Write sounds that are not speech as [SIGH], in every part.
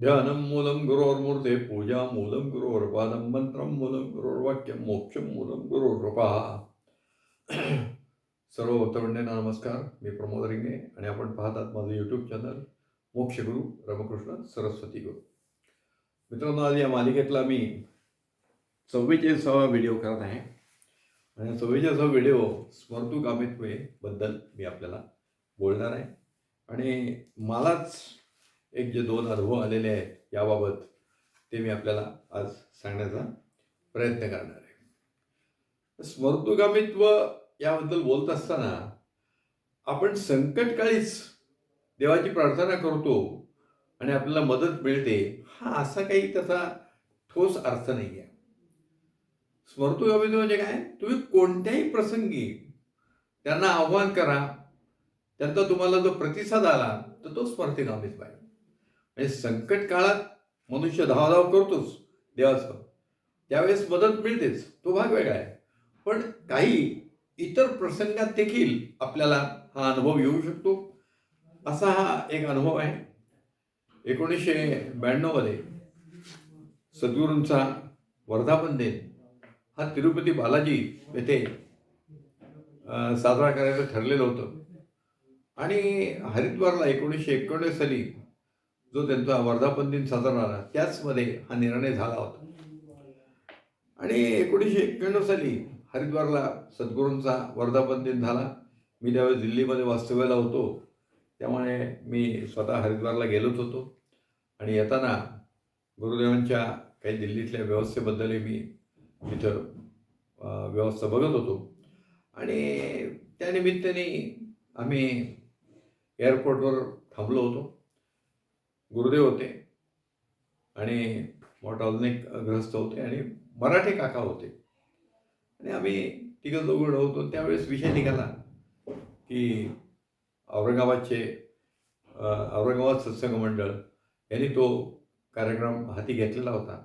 ध्यानं मूलं गुरोर्मूर्ते पूजा मूलं गुरोर्पादं मंत्रं मूलं गुरोर्वाक्यं मोक्षं मूलं गुरोर्पा [CLEARS THROAT] सर्व भक्तमंडळींना नमस्कार मी प्रमोद रिंगे आणि आपण पाहतात माझं यूट्यूब चॅनल मोक्षगुरू रमकृष्ण सरस्वती गुरु। मित्रांनो आज या मालिकेतला मी चव्वेचाळीसावा व्हिडिओ करत आहे आणि चव्वेचाळीसावा व्हिडिओ स्मर्तू मी आपल्याला बोलणार आहे आणि मलाच एक जे दोन अनुभव आलेले आहेत याबाबत ते मी आपल्याला आज सांगण्याचा प्रयत्न करणार आहे. स्मर्तुगामित्व याबद्दल बोलत असताना आपण संकटकाळीच देवाची प्रार्थना करतो आणि आपल्याला मदत मिळते हा असा काही त्याचा ठोस अर्थ नाही आहे स्मर्तुगामित्व म्हणजे काय? तुम्ही कोणत्याही प्रसंगी त्यांना आव्हान करा त्यांचा तुम्हाला जो प्रतिसाद आला तर तो स्मर्तिगामित्व आहे. म्हणजे संकट काळात मनुष्य धावाधाव करतोच देवाचं. त्यावेळेस मदत मिळतेच तो भाग वेगळा आहे. पण काही इतर प्रसंगात देखील आपल्याला हा अनुभव येऊ शकतो. असा हा एक अनुभव आहे. एकोणीसशे ब्याण्णवमध्ये सद्गुरूंचा वर्धापन दिन हा तिरुपती बालाजी येथे साजरा करायचं ठरलेलं होतं. आणि हरिद्वारला एकोणीसशे एकोणीस साली जो त्यांचा वर्धापन दिन साजरा झाला त्याचमध्ये हा निर्णय झाला होता. आणि एकोणीसशे एक्क्याण्णव साली हरिद्वारला सद्गुरूंचा वर्धापन दिन झाला. मी त्यावेळेस दिल्लीमध्ये वास्तव्याला होतो. त्यामुळे मी स्वतः हरिद्वारला गेलोच होतो. आणि येताना गुरुदेवांच्या काही दिल्लीतल्या व्यवस्थेबद्दलही मी तिथं व्यवस्था बघत होतो. आणि त्यानिमित्ताने आम्ही एअरपोर्टवर थांबलो होतो. गुरुदेव होते आणि मोठा अजून एक ग्रस्त होते आणि मराठे काका होते. आणि आम्ही तिघं दोघं होतो. त्यावेळेस विषय निघाला की औरंगाबादचे औरंगाबाद सत्संग मंडळ यांनी तो कार्यक्रम हाती घेतलेला होता.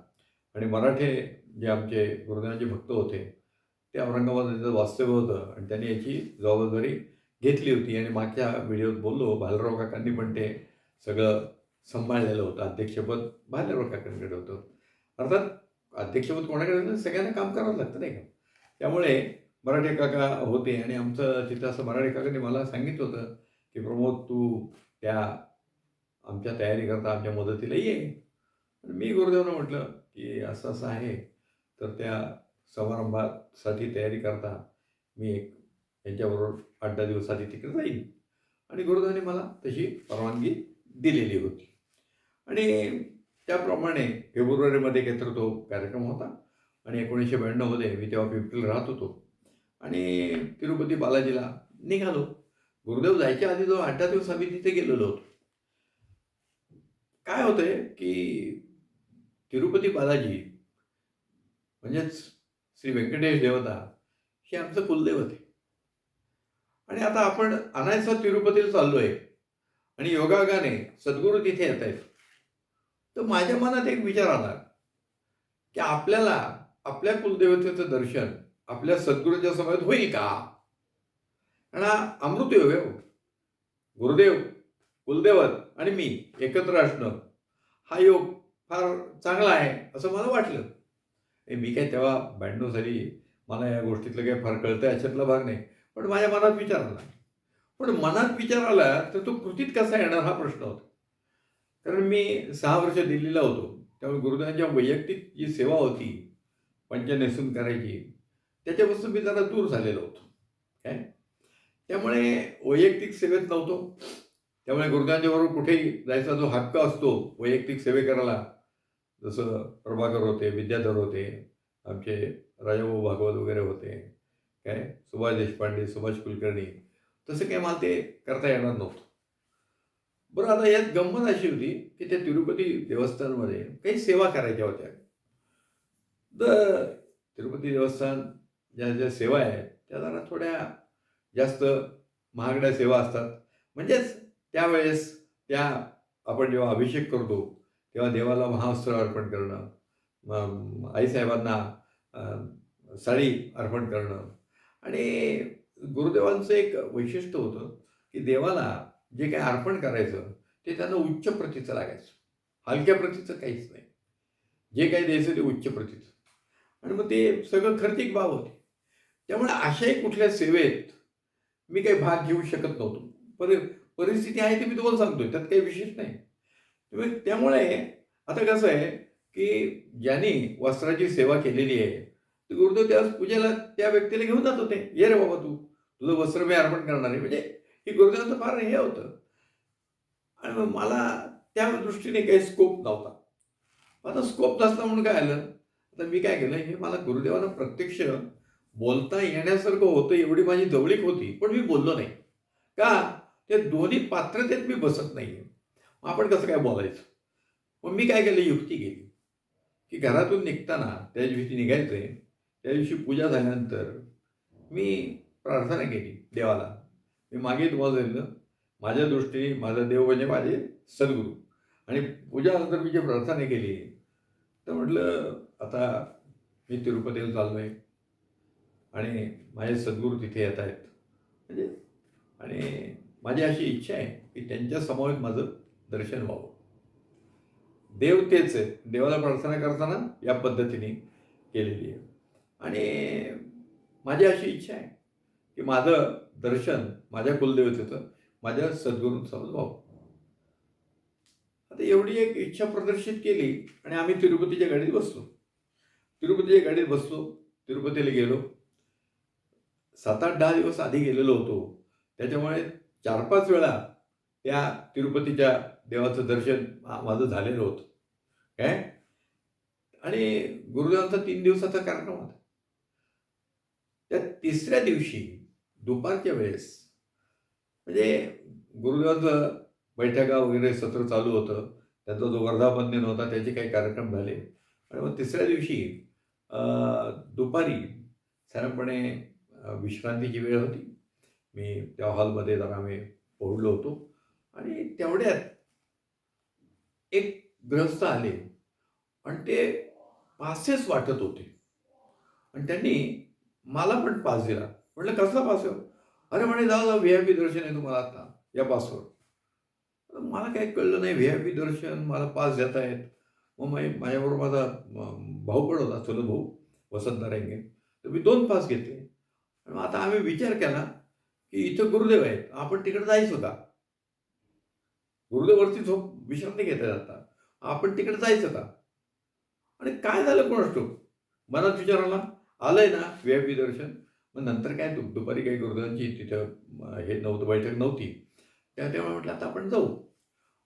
आणि मराठे जे आमचे गुरुदेवांचे भक्त होते ते औरंगाबाद वास्तव्य होतं आणि त्यांनी याची जबाबदारी घेतली होती. आणि मागच्या व्हिडिओत बोललो भालराव काकांनी पण ते सगळं सांभाळलेलं होतं. अध्यक्षपद भालेराव काकांकडे होतं. अर्थात अध्यक्षपद कोणाकडे होतं? सगळ्यांना काम करावं लागतं नाही का? त्यामुळे मराठी काका होते आणि आमचं तिथं असं मराठी काकांनी मला सांगितलं होतं की प्रमोद तू त्या आमच्या तयारीकरता आमच्या मदतीला ये. आणि मी गुरुदेवनं म्हटलं की असं असं आहे. तर त्या समारंभासाठी तयारी करता. मी एक यांच्याबरोबर आठ दहा दिवसाआधी तिकडे जाईल आणि गुरुदेवाने मला तशी परवानगी दिलेली होती. आणि त्याप्रमाणे फेब्रुवारीमध्ये काहीतरी तो कार्यक्रम होता. आणि एकोणीसशे ब्याण्णवमध्ये मी तेव्हा फिफ्टीला राहत होतो. आणि तिरुपती बालाजीला निघालो. गुरुदेव जायच्या आधी जो आठ दिवस आम्ही तिथे गेलेलो होतो. काय होतंय की तिरुपती बालाजी म्हणजेच श्री व्यंकटेश देवता हे आमचं कुलदैवत आहे. आणि आता आपण अनायसा तिरुपतीला चाललो आहे आणि योगागाने सद्गुरू तिथे येत आहेत. तर माझ्या मनात एक विचार आला की आपल्याला आपल्या कुलदेवतेचं दर्शन आपल्या सद्गुरूच्या समोर होईल का? आणि अमृत योग हो. गुरुदेव कुलदेवत आणि मी एकत्र असणं हा योग फार चांगला आहे असं मला वाटलं. हे मी काय तेव्हा ब्याण्णव साली मला या गोष्टीतलं काही फार कळतं याच्यातला भाग नाही. पण माझ्या मनात विचार आला. पण मनात विचार आला तर तो कृतीत कसा येणार हा प्रश्न होता. कारण मी सहा वर्ष दिल्लीला होतो. त्यामुळे गुरुदेवांच्या वैयक्तिक जी सेवा होती पंचनेसून करायची त्याच्यापासून मी जरा दूर झालेलो होतो. काय? त्यामुळे वैयक्तिक सेवेत नव्हतो. त्यामुळे गुरुदेवांच्या बरोबर कुठेही जायचा जो हक्क असतो वैयक्तिक सेवे करायला जसं प्रभाकर होते विद्याधर होते आमचे राजाभाऊ भागवत वगैरे होते. काय? सुभाष देशपांडे सुभाष कुलकर्णी तसं काय मला ते करता येणार नव्हतं. बरं आता यात गंमत अशी होती की त्या तिरुपती देवस्थानमध्ये काही सेवा करायच्या होत्या. तर तिरुपती देवस्थान ज्या ज्या सेवा आहेत त्या जरा थोड्या जास्त महागड्या सेवा असतात. म्हणजेच त्यावेळेस त्या आपण जेव्हा अभिषेक करतो तेव्हा देवाला महावस्त्र अर्पण करणं आईसाहेबांना साडी अर्पण करणं. आणि गुरुदेवांचं एक वैशिष्ट्य होतं की देवाला जे काही अर्पण करायचं ते त्यांना उच्च प्रतीचं लागायचं. हलक्या प्रतीचं काहीच नाही. जे काही द्यायचं ते उच्च प्रतीचं. आणि मग ते सगळं खर्तिक बाब होते. त्यामुळे अशाही कुठल्या सेवेत मी काही भाग घेऊ शकत नव्हतो. पर परिस्थिती आहे ते मी तुम्हाला सांगतोय. त्यात काही विशेष नाही. त्यामुळे आता कसं आहे की ज्यांनी वस्त्राची सेवा केलेली आहे गुरुदेव त्यास पूजेला त्या व्यक्तीला घेऊन जात होते. ये रे बाबा तू. तुझं वस्त्र मी अर्पण करणार आहे. म्हणजे ही गुरुदेवांचं फार हे होतं. आणि मग मला त्या दृष्टीने काही स्कोप नव्हता. आता स्कोप नसता म्हणून काय आलं? आता मी काय केलं? हे मला गुरुदेवांना प्रत्यक्ष बोलता येण्यासारखं होतं एवढी माझी जवळीक होती पण मी बोललो नाही. का? ते दोन्ही पात्रतेत मी बसत नाही मग आपण कसं काय बोलायचं? मग मी काय केलं? युक्ती केली. की घरातून निघताना त्या दिवशी निघायचं आहे त्या दिवशी पूजा झाल्यानंतर मी प्रार्थना केली देवाला. मी मागे तुम्हाला सांगितलं माझ्या दृष्टीने माझा देव म्हणजे माझे सद्गुरू. आणि पूजानंतर मी जे प्रार्थना केली तर म्हटलं आता मी तिरुपतीला चाललो आहे आणि माझे सद्गुरू तिथे येत आहेत. म्हणजे आणि माझी अशी इच्छा आहे की त्यांच्यासमोर माझं दर्शन व्हावं. देव तेच आहे देवाला प्रार्थना करताना या पद्धतीने केलेली आहे. आणि माझी अशी इच्छा आहे की माझं दर्शन माझ्या कुलदेवतेचं माझ्या सद्गुरूंसमोर भाऊ. आता एवढी एक इच्छा प्रदर्शित केली आणि आम्ही तिरुपतीच्या गाडीत बसलो. तिरुपतीच्या गाडीत बसलो. तिरुपतीला गेलो. सात आठ दहा दिवस आधी गेलेलो होतो. त्याच्यामुळे चार पाच वेळा त्या तिरुपतीच्या देवाचं दर्शन माझं झालेलं होतं. काय? आणि गुरुदेवांचा तीन दिवसाचा कार्यक्रम होता. त्या तिसऱ्या दिवशी दुपारच्या वेळेस. म्हणजे गुरुदेवाचं बैठका वगैरे सत्र चालू होतं. त्याचा जो वर्धापनदिन होता त्याचे काही कार्यक्रम झाले. आणि मग तिसऱ्या दिवशी दुपारी साधारणपणे विश्रांतीची वेळ होती. मी त्या हॉलमध्ये जरा आम्ही पोहडलो होतो. आणि तेवढ्यात एक गृहस्थ आले. आणि ते पासेस वाटत होते. आणि त्यांनी मला पण पास दिला. म्हटलं कसला पास अरे म्हणे जाऊ जाऊ व्ही आय पी दर्शन आहे तुम्हाला आता या पासवर. मला काही कळलं नाही व्ही आय पी दर्शन मला पास देत आहेत मग माझ्याबरोबर माझा भाऊ पण होता चुलत भाऊ वसंत नारायण तर मी दोन पास घेतले. आणि मग आता आम्ही विचार केला की इथं गुरुदेव आहेत आपण तिकडे जायचं होता गुरुदेववरती झोप विश्रांती घेता जाता. आपण तिकडे जायचं होता आणि काय झालं कोणास ठाऊक? मनात विचार आला? आलंय ना व्ही आय पी दर्शन? मग नंतर काय दु दुपारी काही गुरुदेवांची तिथं हे नव्हतं बैठक नव्हती. त्या तेव्हा म्हटलं आता आपण जाऊ.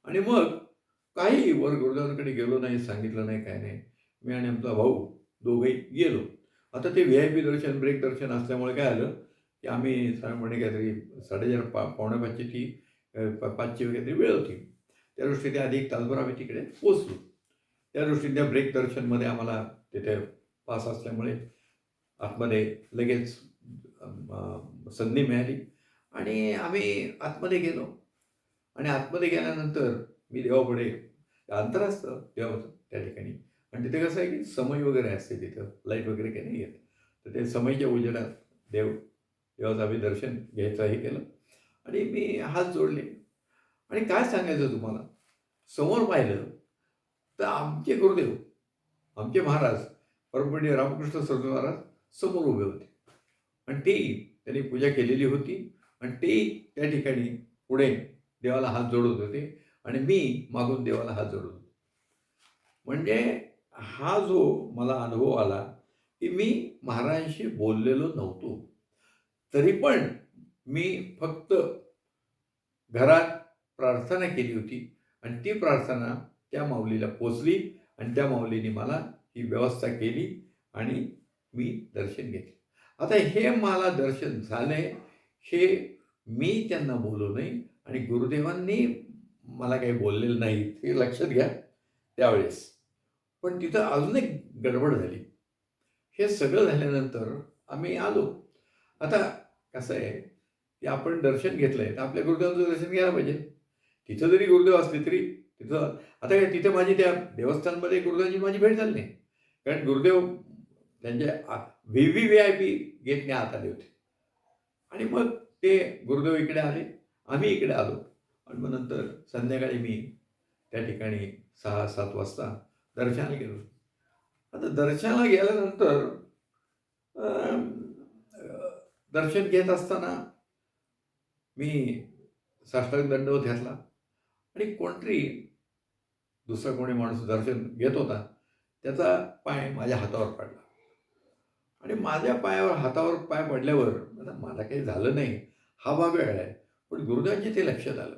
आणि मग काही वर गुरुदेवांकडे गेलो नाही सांगितलं नाही काय नाही. मी आणि आमचा भाऊ दोघंही गेलो. आता ते व्ही आय पी दर्शन ब्रेक दर्शन असल्यामुळे काय आलं की आम्ही साधारणपणे काहीतरी साडेचार पा पावणे पाचची ती अ, पाचची वगैरे वेळ होती. त्या दृष्टीने आधी एक तासभर आम्ही तिकडे पोचलो त्या दृष्टीने त्या ब्रेक दर्शनमध्ये आम्हाला तिथे पास असल्यामुळे आतमध्ये लगेच संधी मिळाली. आणि आम्ही आतमध्ये गेलो. आणि आतमध्ये गेल्यानंतर मी देवापुढे अंतर असतं देवाचं त्या ठिकाणी आणि तिथे कसं आहे की समय वगैरे असते तिथं लाइट वगैरे काही नाही येत. तर ते समयच्या उजेडात देव देवाचं आम्ही दर्शन घ्यायचं हे केलं. आणि मी हात जोडले. आणि काय सांगायचं तुम्हाला? समोर पाहिलं तर आमचे गुरुदेव आमचे महाराज परमपूज्य रामकृष्ण सरस्वती महाराज समोर उभे होते. आणि तेही त्यांनी पूजा केलेली होती. आणि तेही त्या ठिकाणी पुढे देवाला हात जोडत होते आणि मी मागून देवाला हात जोडत होतो. म्हणजे हा जो मला अनुभव आला की मी महाराजांशी बोललेलो नव्हतो. तरी पण मी फक्त घरात प्रार्थना केली होती आणि ती प्रार्थना त्या माऊलीला पोचली आणि त्या माऊलीने मला ही व्यवस्था केली आणि मी दर्शन घेतले. आता हे मला दर्शन झालंय. हे मी त्यांना बोलू नाही आणि गुरुदेवांनी मला काही बोललेलं नाही हे लक्षात घ्या त्यावेळेस. पण तिथं अजून एक गडबड झाली. हे सगळं झाल्यानंतर आम्ही आलो. आता कसं आहे की आपण दर्शन घेतलंय तर आपल्या गुरुदेवांचं दर्शन घ्यायला पाहिजे. तिथं जरी गुरुदेव असले तरी तिथं आता काय तिथे माझी त्या देवस्थानमध्ये गुरुदेवांची माझी भेट झाली नाही. कारण गुरुदेव त्यांचे V V V I P गेटने आत आले होते. आणि मग ते गुरुदेव इकडे आले आम्ही इकडे आलो. आणि मग नंतर संध्याकाळी मी त्या ठिकाणी सहा सात वाजता दर्शनाला गेलो. आता दर्शनाला गेल्यानंतर दर्शन घेत असताना मी साष्टांग दंडवत घेतला. आणि कोणतरी दुसरा कोणी माणूस दर्शन घेत होता त्याचा पाय माझ्या हातावर पडला. आणि माझ्या पायावर हातावर पाय पडल्यावर मला मला काही झालं नाही हा भाग वेगळा आहे. पण गुरुदेवांची ते लक्षात आलं.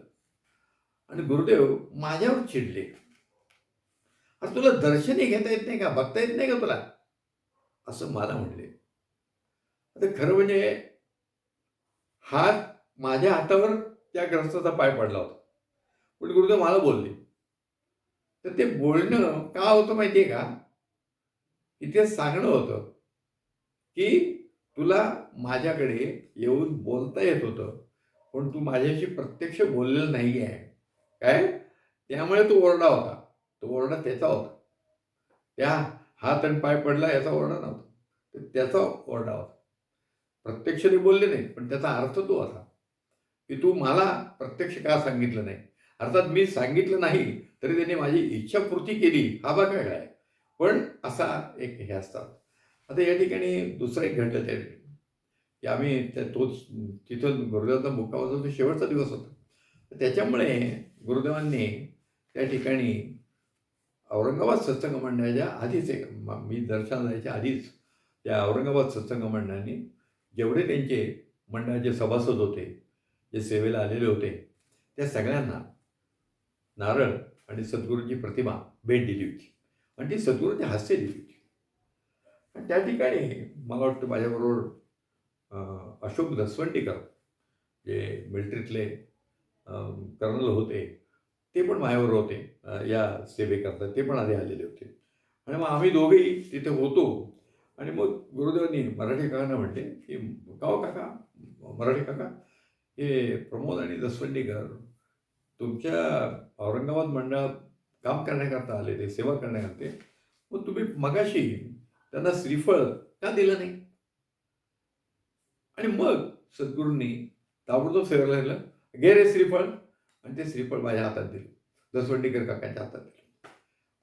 आणि गुरुदेव माझ्यावर चिडले. अरे तुला दर्शनही घेता येत नाही का? बघता येत नाही का तुला? असं मला म्हणले. आता खरं म्हणजे हात माझ्या हातावर त्या ग्रस्ताचा पाय पडला होता. पण गुरुदेव मला बोलले. तर ते बोलणं का होतं माहिती आहे का? इथे सांगणं होतं. की तुला माझ्याकडे येऊन बोलता येत होतं पण तू माझ्याशी प्रत्यक्ष बोललेलं नाही आहे काय? त्यामुळे तो ओरडा होता. तो ओरडा त्याचा होता. त्या हात आणि पाय पडला याचा ओरडा नव्हता. तर त्याचा ओरडा होता. प्रत्यक्षने बोलले नाही पण त्याचा अर्थ तो होता की तू मला प्रत्यक्ष का सांगितलं नाही? अर्थात मी सांगितलं नाही तरी त्याने माझी इच्छापूर्ती केली. हा भाग वेगळा आहे. पण असा एक हे असतात. आता या ठिकाणी दुसरा एक घडलं त्या की आम्ही त्या तोच तिथं गुरुदेवाचा मुक्कामाचा तो शेवटचा दिवस होता तर त्याच्यामुळे गुरुदेवांनी त्या ठिकाणी औरंगाबाद सत्संग मंडळाच्या आधीच एक मी दर्शन जायच्या आधीच त्या औरंगाबाद सत्संग मंडळाने जेवढे त्यांचे मंडळाचे सभासद होते जे सेवेला आलेले होते त्या सगळ्यांना नारळ आणि सद्गुरूंची प्रतिमा भेट दिली होती. आणि ती सद्गुरूंच्या हास्य दिली होती. त्या ठिकाणी मला वाटतं माझ्याबरोबर अशोक दसवंडीकर जे मिलिटरीतले कर्नल होते ते पण माझ्याबरोबर होते या सेवेकरता ते पण आधी आलेले होते. आणि मग आम्ही दोघेही तिथे होतो. आणि मग गुरुदेवांनी मराठी काकांना म्हटले की का काका मराठी काका हे प्रमोद आणि दसवंडीकर तुमच्या औरंगाबाद मंडळात काम करण्याकरता आले ते सेवा करण्याकरते. मग तुम्ही मगाशी त्यांना श्रीफळ का दिलं नाही? आणि मग सद्गुरूंनी ताबडतोब सेवेला लागलं. गे रे श्रीफळ. आणि ते श्रीफळ माझ्या हातात दिलं. दसवंडीकर काकांच्या हातात दिलं.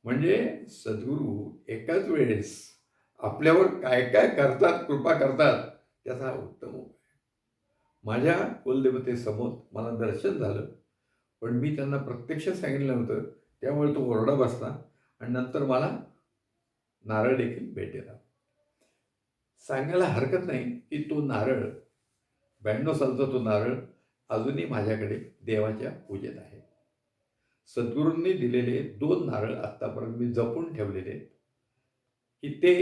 म्हणजे सद्गुरू एकाच वेळेस आपल्यावर काय काय करतात कृपा करतात त्याचा उत्तम उपाय. आहे. माझ्या कुलदेवतेसमोर मला दर्शन झालं. पण मी त्यांना प्रत्यक्ष सांगितलं नव्हतं. त्यामुळे तो ओरडा बसला. आणि नंतर मला नारळ देखील भेटेला सांगायला हरकत नाही की तो नारळ ब्याण्णव सालचा तो नारळ अजूनही माझ्याकडे देवाच्या पूजेत आहे. सद्गुरूंनी दिलेले दोन नारळ आत्तापर्यंत मी जपून ठेवलेले आहेत. की ते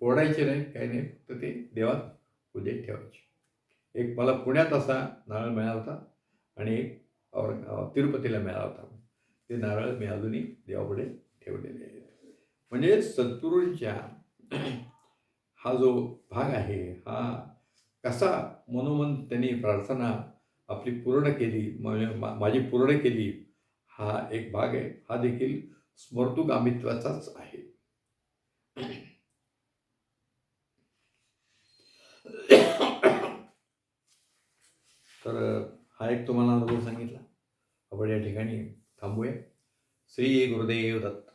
फोडायचे नाही काही नाही फक्त ते देवात पूजेत ठेवायचे. एक मला पुण्यात असा नारळ मिळाला होता आणि एक औरंग तिरुपतीला मिळाला होता. ते नारळ मी अजूनही देवापुढे ठेवलेले आहे म्हणजे सद्गुरूंच्या [CLEARS THROAT] हा जो भाग आहे हा कसा मनोमन त्यांनी प्रार्थना आपली पूर्ण केली म्हणजे मा- माझी पूर्ण केली हा एक भाग आहे. हा देखील स्मर्तुगामित्वाचाच आहे. [CLEARS THROAT] तर हा एक तुम्हाला अनुभव सांगितला. आपण या ठिकाणी थांबूया. श्री गुरुदेव दत्त